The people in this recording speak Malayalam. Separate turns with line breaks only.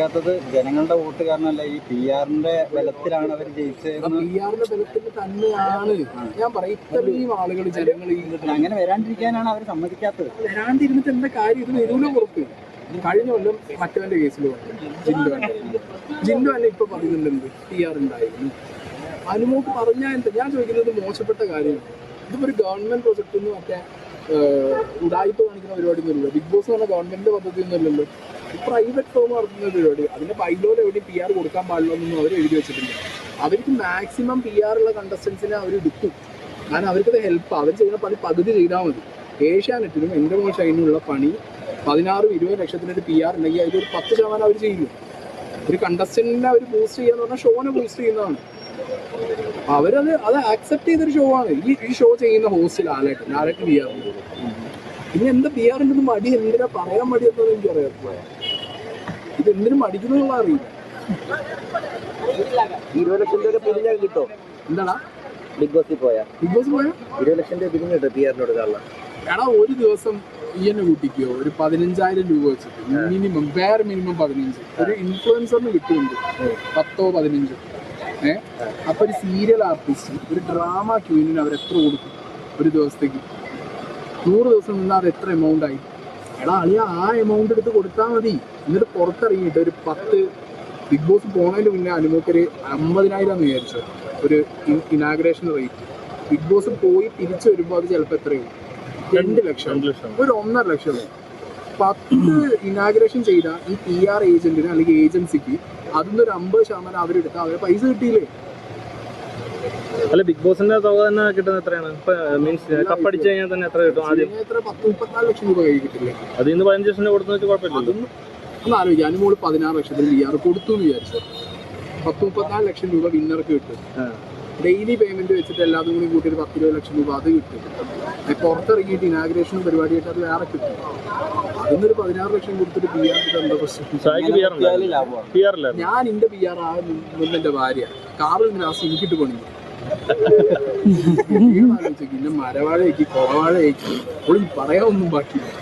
സമ്മതിക്കാത്തത് ജനങ്ങളുടെ വോട്ട് കാരണമല്ല ഈ പി ആറിന്റെ ബലത്തിലാണ് അവർ ജയിച്ചത്
പി ആറിന്റെ ബലത്തിൽ തന്നെയാണ്. ഞാൻ പറയും ഇത്രയും ആളുകൾ ജനങ്ങൾ
അങ്ങനെ വരാണ്ടിരിക്കാനാണ് അവർ സമ്മതിക്കാത്തത്.
വരാണ്ടിരുന്നിട്ട് എന്താ കാര്യം? ഇത് വരൂലോ ഉറപ്പ് കഴിഞ്ഞ കൊല്ലം മറ്റവന്റെ കേസിൽ ജിൻഡു അന്നെ അല്ല ഇപ്പൊ പറയുന്നുണ്ട് എന്ത് പി ആർ ഉണ്ടായിരുന്നു. അനുമോക്ക് പറഞ്ഞാൽ എന്താ? ഞാൻ ചോദിക്കുന്നത് മോശപ്പെട്ട കാര്യമാണ് ഇതിപ്പോ ഒരു ഗവൺമെന്റ് പ്രൊജക്ട് മറ്റേ ഉടായ്പ കാണിക്കുന്ന പരിപാടി ഒന്നുമില്ല. ബിഗ് ബോസ് പറഞ്ഞ ഗവൺമെന്റിന്റെ പദ്ധതി ഒന്നുമല്ലല്ലോ. പ്രൈവറ്റ് ഫേം നടത്തുന്ന പരിപാടി. അതിന്റെ ബൈലോയിൽ എവിടെയും പി ആർ കൊടുക്കാൻ പാടില്ല എന്നൊന്നും അവർ എഴുതി വെച്ചിട്ടില്ല. അവർക്ക് മാക്സിമം പി ആർ ഉള്ള കണ്ടസ്റ്റൻസിനെ അവർ എടുക്കും കാരണം അവർക്കത് ഹെൽപ്പ് അവർ ചെയ്യുന്ന പണി പകുതി ചെയ്താൽ മതി. ഏഷ്യാനെറ്റിനും എന്റെ മോൾ ഷൈനുള്ള പണി പതിനാറും ഇരുപത് ലക്ഷത്തിനൊരു പി ആർ ഉണ്ടെങ്കിൽ അതിലൊരു പത്ത് ശതമാനം അവർ ചെയ്യും ഒരു കണ്ടസ്റ്റന്റിനെ അവർ ബൂസ്റ്റ് ചെയ്യാന്ന് പറഞ്ഞാൽ ഷോനെ ബൂസ്റ്റ് ചെയ്യുന്നതാണ്. അവരത് അത് ആക്സെപ്റ്റ് ചെയ്തൊരു ഷോ ആണ്. ഈ ഈ ഷോ ചെയ്യുന്ന ഹോസ്റ്റിൽ ലാലേട്ടൻ ആലേട്ട് പി ആർ പിന്നെ എന്താ പി ഉണ്ടെന്ന് മടി എന്തിനാ? പറയാൻ മടി എന്നൊന്നും എനിക്ക് അറിയാം ഇത് എന്തിനും അടിക്കുന്നു അറിയില്ല.
ഇരുപത് ലക്ഷം രൂപ പിരിഞ്ഞ കിട്ടോ?
എന്താടാ?
ബിഗ് ബോസിൽ പോയാ?
ബിഗ് ബോസ് പോയാ?
ഇരുപത് ലക്ഷം രൂപ പിരിഞ്ഞ് കിട്ടും പി കാണാം
എടാ ഒരു ദിവസം ഈ എന്നെ കൂട്ടിക്കോ. ഒരു പതിനഞ്ചായിരം രൂപ വെച്ചിട്ട്. മിനിമം വേറെ മിനിമം പതിനഞ്ച്. ഒരു ഇൻഫ്ലുവൻസറിന് കിട്ടുന്നുണ്ട്. പത്തോ പതിനഞ്ചോ. ഏ? അപ്പൊ ഒരു സീരിയൽ ആർട്ടിസ്റ്റ് ഒരു ഡ്രാമ ക്യൂനിന് അവർ എത്ര കൊടുക്കും? ഒരു ദിവസത്തേക്ക്. നൂറ് ദിവസം നിന്നാൽ അത് എത്ര എമൗണ്ട് ആയി? എടാ അളിയ ആ എമൗണ്ട് എടുത്ത് കൊടുത്താൽ മതി. എന്നിട്ട് പുറത്തിറങ്ങിയിട്ട് ഒരു പത്ത് ബിഗ് ബോസ് പോണതിന് മുന്നേ അനുമോക്കൊരു അമ്പതിനായിരം എന്ന് വിചാരിച്ചു. ഒരു ഇനാഗ്രേഷൻ റേറ്റ് ബിഗ് ബോസ് പോയി തിരിച്ചു വരുമ്പോൾ അത് ചിലപ്പോൾ എത്രയും രണ്ട് ലക്ഷം. ഒരു ഒന്നര ലക്ഷം. പത്ത് ഇനാഗ്രേഷൻ ചെയ്ത ഈ പി ആർ ഏജന്റിന് അല്ലെങ്കിൽ ഏജൻസിക്ക് അതിന്ന് ഒരു അമ്പത് ശതമാനം അവരെടുത്ത് അവരെ പൈസ കിട്ടിയില്ലേ?
അല്ല ബിഗ് ബോസിന്റെ തുക തന്നെ കിട്ടുന്നത് എത്രയാണ്? ഇപ്പൊ മീൻസ് കപ്പടിച്ചു കഴിഞ്ഞാൽ തന്നെ എത്ര കിട്ടും ആദ്യം?
ലക്ഷം രൂപ കൈ കിട്ടില്ല?
അതിൽ നിന്ന് പതിനഞ്ച് ലക്ഷം കൊടുത്തു വെച്ചാൽ
കുഴപ്പമില്ല ഒന്ന് ആലോചിക്കുക അനുമോൾ പതിനാറ് ലക്ഷത്തിന് പി ആർ കൊടുത്തു എന്ന് വിചാരിച്ചു. പത്ത് മുപ്പത്തിനാല് ലക്ഷം രൂപ വിന്നർക്ക് കിട്ടും. ഡെയിലി പേയ്മെന്റ് വെച്ചിട്ട് എല്ലാതും കൂടി കൂട്ടി ഒരു പത്ത് ഇരുപത് ലക്ഷം രൂപ അത് കിട്ടും. പുറത്തിറങ്ങിയിട്ട് ഇനാഗ്രേഷൻ പരിപാടിയായിട്ട് അത് വേറെ കിട്ടും. അതിന്നൊരു പതിനാറ് ലക്ഷം കൊടുത്തിട്ട് പി ആർ എന്താ പ്രശ്നം? ഞാൻ എന്റെ പി ആർ ആ മുമ്പ് എന്റെ ഭാര്യ. കാറിൽ ലാസ്റ്റ് എനിക്കിട്ട് പണിഞ്ഞു മരവാഴയ്ക്ക് കുറവാഴയ്ക്ക് ഒളി പറയാനൊന്നും ബാക്കിയില്ല.